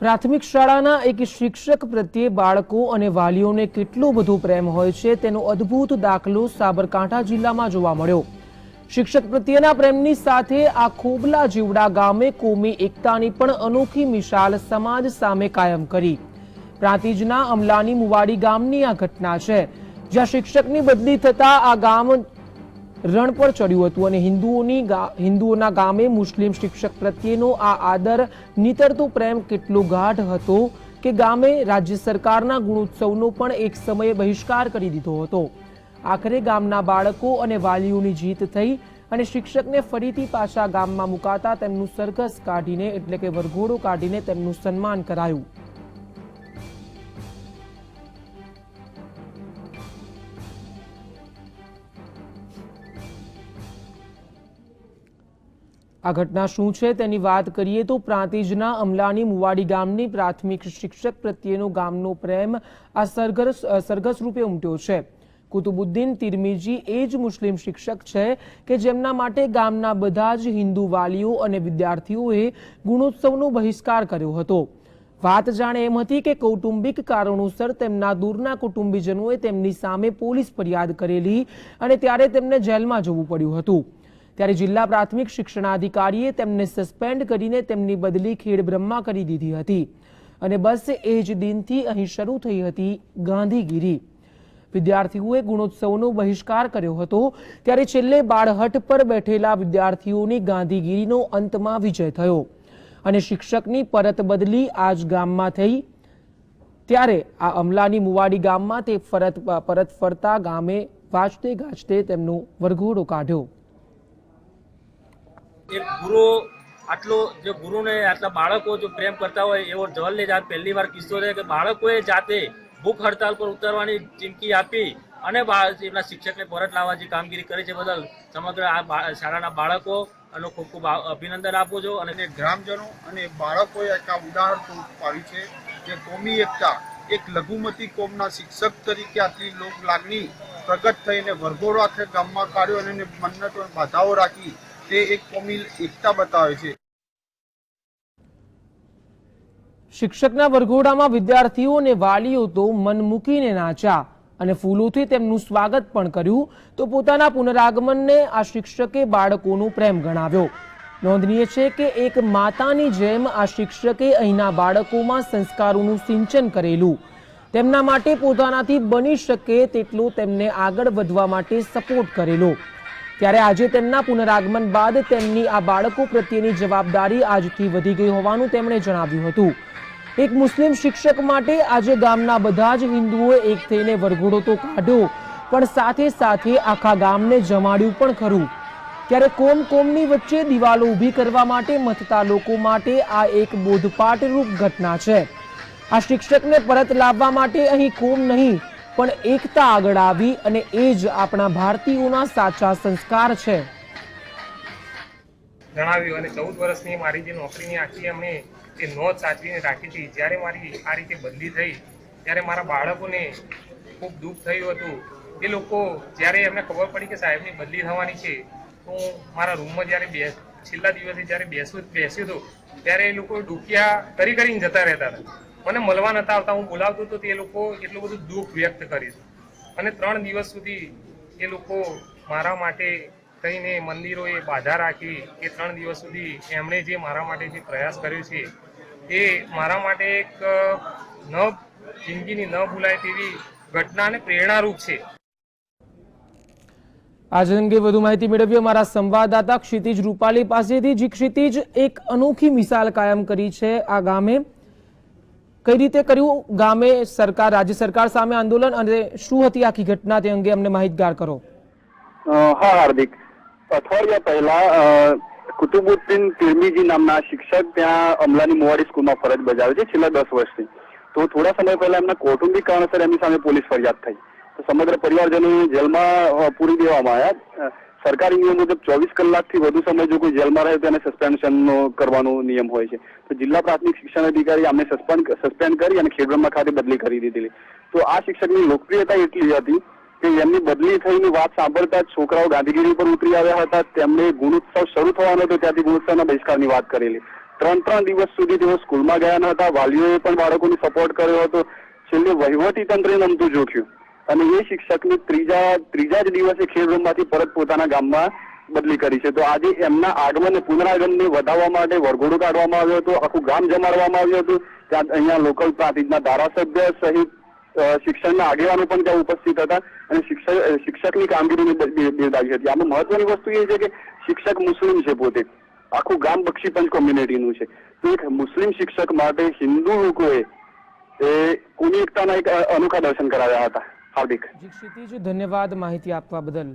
પ્રાથમિક શાળાના એક શિક્ષક પ્રત્યે બાળકો અને વાલીઓને કેટલો બધો પ્રેમ હોય છે તેનો અદ્ભુત દાખલો સાબરકાંઠા જિલ્લામાં જોવા મળ્યો. શિક્ષક પ્રત્યેના પ્રેમની સાથે આ ખોબલા જીવડા ગામે કોમી એકતાની પણ અનોખી મિશાલ સમાજ સામે કાયમ કરી. પ્રાંતિજના અમલાની મુવાડી ગામની આ ઘટના છે. જ્યાં શિક્ષકની બદલી થતા આ ગામ રણ પર ચડ્યું હતું અને હિન્દુઓની હિન્દુઓના ગામે મુસ્લિમ શિક્ષક પ્રત્યેનો આ આદર નીતરતો પ્રેમ કેટલો ગાઢ હતો કે ગામે રાજ્ય સરકારના ગુણોત્સવનો પણ એક સમયે બહિષ્કાર કરી દીધો હતો. આખરે ગામના બાળકો અને વાલીઓની જીત થઈ અને શિક્ષકને ફરીથી પાછા ગામમાં મુકાતા તેમનું સરઘસ કાઢીને એટલે કે વરઘોડો કાઢીને તેમનું સન્માન કરાયું. આ ઘટના શું છે તેની વાત કરીએ તો પ્રાંતિજના અમલાની મુવાડી ગામની પ્રાથમિક શિક્ષક પ્રત્યેનો ગામનો પ્રેમ આ સરઘસ સરઘસ રૂપે ઉમટ્યો છે. કુતુબુદ્દીન તિરમીજી એ જ મુસ્લિમ શિક્ષક છે કે જેમના માટે ગામના બધા જ હિન્દુ વાલીઓ અને વિદ્યાર્થીઓએ ગુણોત્સવનો બહિષ્કાર કર્યો હતો. વાત જાણે એમ હતી કે કૌટુંબિક કારણોસર તેમના દૂરના કુટુંબીજનોએ તેમની સામે પોલીસ ફરિયાદ કરેલી અને ત્યારે તેમને જેલમાં જવું પડ્યું હતું. ત્યારે જિલ્લા પ્રાથમિક શિક્ષણાધિકારીએ તેમને સસ્પેન્ડ કરીને તેમની બદલી ખેડબ્રહ્મા કરી દીધી હતી. અને બસ એ જ દિનથી અહીં શરૂ થઈ હતી ગાંધીગીરી. વિદ્યાર્થીઓએ ગુણોત્સવનો બહિષ્કાર કર્યો હતો ત્યારે છેલ્લે બાળહટ પર બેઠેલા વિદ્યાર્થીઓની ગાંધીગીરીનો અંતમાં વિજય થયો. અને શિક્ષકની પરત બદલી આજ ગામમાં થઈ. ત્યારે આ અમલાની મુવાડી ગામમાં તે ફરત, પરત ફરતા ગામે વાજતે ગાજતે તેમનો વરઘોડો કાઢ્યો. એક ગુરુ આટલો જે ગુરુને આટલા બાળકો જો પ્રેમ કરતા હોય, એવો જવલ્લે જાત પહેલી વાર કિસ્સો છે કે બાળકોએ જાતે ભૂખ હડતાલ પર ઉતરવાની ચીમકી આપી અને એમના શિક્ષકને પરત લાવવા જે કામગીરી કરી છે. બદલ સમગ્ર આ શાળાના બાળકો અને ખૂબ ખૂબ અભિનંદન આપું છું અને ગ્રામજનો અને બાળકોએ એક આ ઉદાહરણ પાડ્યું છે કે કોમી એકતા એક લઘુમતી કોમના શિક્ષક તરીકે આટલી લોક લાગણી પ્રગટ થઈને વરઘોડો ગામમાં કાઢ્યો અને એને મન્નતો બાધાઓ રાખી તે એક કોમી એકતા બતાવે છે. શિક્ષકના વરઘોડામાં વિદ્યાર્થીઓ અને વાલીઓ તો મન મૂકીને નાચ્યા અને ફૂલોથી તેમનું સ્વાગત પણ કર્યું તો પોતાના પુનરાગમનને આ શિક્ષકે બાળકોનો પ્રેમ ગણાવ્યો. નોંધનીય છે કે એક માતાની જેમ આ શિક્ષકે અહીંના બાળકોમાં સંસ્કારોનું સિંચન કરેલું. તેમના માટે પોતાનાથી બની શકે તેટલો તેમને આગળ વધવા માટે સપોર્ટ કરેલો. ત્યારે આજે તેમના પુનરાગમન બાદ તેમની આ બાળકો પ્રત્યેની જવાબદારી આજથી વધી ગઈ હોવાનું તેમણે જણાવ્યું હતું. એક મુસ્લિમ શિક્ષક માટે આજે ગામના બધા જ હિન્દુઓએ એક થઈને વરઘોડો તો કાઢ્યો, પણ સાથે સાથે આખા ગામને જમાડ્યું પણ ખરું. ત્યારે કોમ કોમની વચ્ચે દિવાલો ઊભી કરવા માટે મથતા લોકો માટે આ એક બોધપાઠરૂપ ઘટના છે. આ શિક્ષકને પરત લાવવા માટે અહીં કોમ નહીં પણ એકતા આગળ આવી અને એ જ આપણા ભારતીયોના સાચા સંસ્કાર છે. જણાવ્યું અને ચૌદ વર્ષની મારી જે નોકરીની આખી અમે એ નોંધ સાચવીને રાખી હતી, જ્યારે મારી આ રીતે બદલી થઈ, ત્યારે મારા બાળકોને ખૂબ દુઃખ થયું હતું. એ લોકો જ્યારે એમને ખબર પડી કે સાહેબની બદલી થવાની છે, તો હું મારા રૂમમાં જ્યારે બે, છેલ્લા દિવસે જ્યારે બેસું, બેસ્યો હતો, ત્યારે એ લોકો ડૂક્યા કરી કરીને જતા રહેતા હતા. મને મળવા નતા આવતા, હું બોલાવતો હતો તે લોકો એટલું બધું દુઃખ વ્યક્ત કરીશું અને ત્રણ દિવસ સુધી એ લોકો મારા માટે થઈને મંદિરોએ બાધા રાખી, એ ત્રણ દિવસ સુધી એમણે જે મારા માટે જે પ્રયાસ કર્યો છે, એ મારા માટે એક ન, જિંદગીની ન ભૂલાય તેવી ઘટના અને પ્રેરણારૂપ છે. આજ અંગે વધુ માહિતી મેળવીએ અમારા સંવાદદાતા ક્ષિતિજ રૂપાલી પાસેથી, જે ક્ષિતિજ એક અનોખી મિસાલ કાયમ કરી છે આ ગામે. કઈ રીતે કર્યું? ગામે સરકાર, રાજ્ય સરકાર સામે આંદોલન અને શું હતી આખી ઘટના તે અંગે અમને માહિતગાર કરો. હા, હાર્દિક. અઠવાડિયા પહેલા કુતુબુદ્દીન તિરમીજી નામના શિક્ષક ત્યાં અમલાની મોવાડી સ્કૂલમાં ફરજ બજાવે છે, છેલ્લા દસ વર્ષથી. તો થોડા સમય પહેલા એમના કૌટુંબિક કારણસર એમની સામે પોલીસ ફરિયાદ થઈ. સમગ્ર પરિવારજનો જેલમાં પૂરી દેવામાં આવ્યા. સરકારી નિયમ મુજબ ચોવીસ કલાકથી વધુ સમય જો કોઈ જેલમાં રહે તો એને સસ્પેન્શન કરવાનો નિયમ હોય છે. તો જિલ્લા પ્રાથમિક શિક્ષણ અધિકારી આમને સસ્પેન્ડ સસ્પેન્ડ કરી અને ખેડબ્રહ્મા ખાતે બદલી કરી દીધેલી. તો આ શિક્ષકની લોકપ્રિયતા એટલી હતી કે એમની બદલી થઈની વાત સાંભળતા જ છોકરાઓ ગાંધીગીરી પર ઉતરી આવ્યા હતા. તેમણે ગુણોત્સવ શરૂ થવાનો હતો ત્યાંથી ગુણોત્સવના બહિષ્કારની વાત કરેલી. ત્રણ ત્રણ દિવસ સુધી તેઓ સ્કૂલમાં ગયા ન હતા. વાલીઓએ પણ બાળકોને સપોર્ટ કર્યો હતો. છેલ્લે વહીવટી તંત્રે નમતું જોખ્યું. અને એ શિક્ષકની ત્રીજા ત્રીજા જ દિવસે ખેડબ્રહ્માથી પરત પોતાના ગામમાં બદલી કરી છે. તો આજે એમના આગમન પુનરાગમને વધાવવા માટે વરઘોડો કાઢવામાં આવ્યો હતો, આખું ગામ જમાડવામાં આવ્યું હતું. ત્યાં અહીંયા લોકલ પ્રાંતિજના ધારાસભ્ય સહિત શિક્ષણના આગેવાનો પણ ત્યાં ઉપસ્થિત હતા અને શિક્ષક શિક્ષકની કામગીરીને બિરદાવી હતી. આમાં મહત્વની વસ્તુ એ છે કે શિક્ષક મુસ્લિમ છે પોતે. આખું ગામ બક્ષીપંચ કોમ્યુનિટીનું છે. તો એક મુસ્લિમ શિક્ષક માટે હિન્દુ લોકોએ, એ કુની એકતાના એક અનોખા દર્શન કરાવ્યા હતા. હાર્દિક. જી ધન્યવાદ માહિતી આપવા બદલ.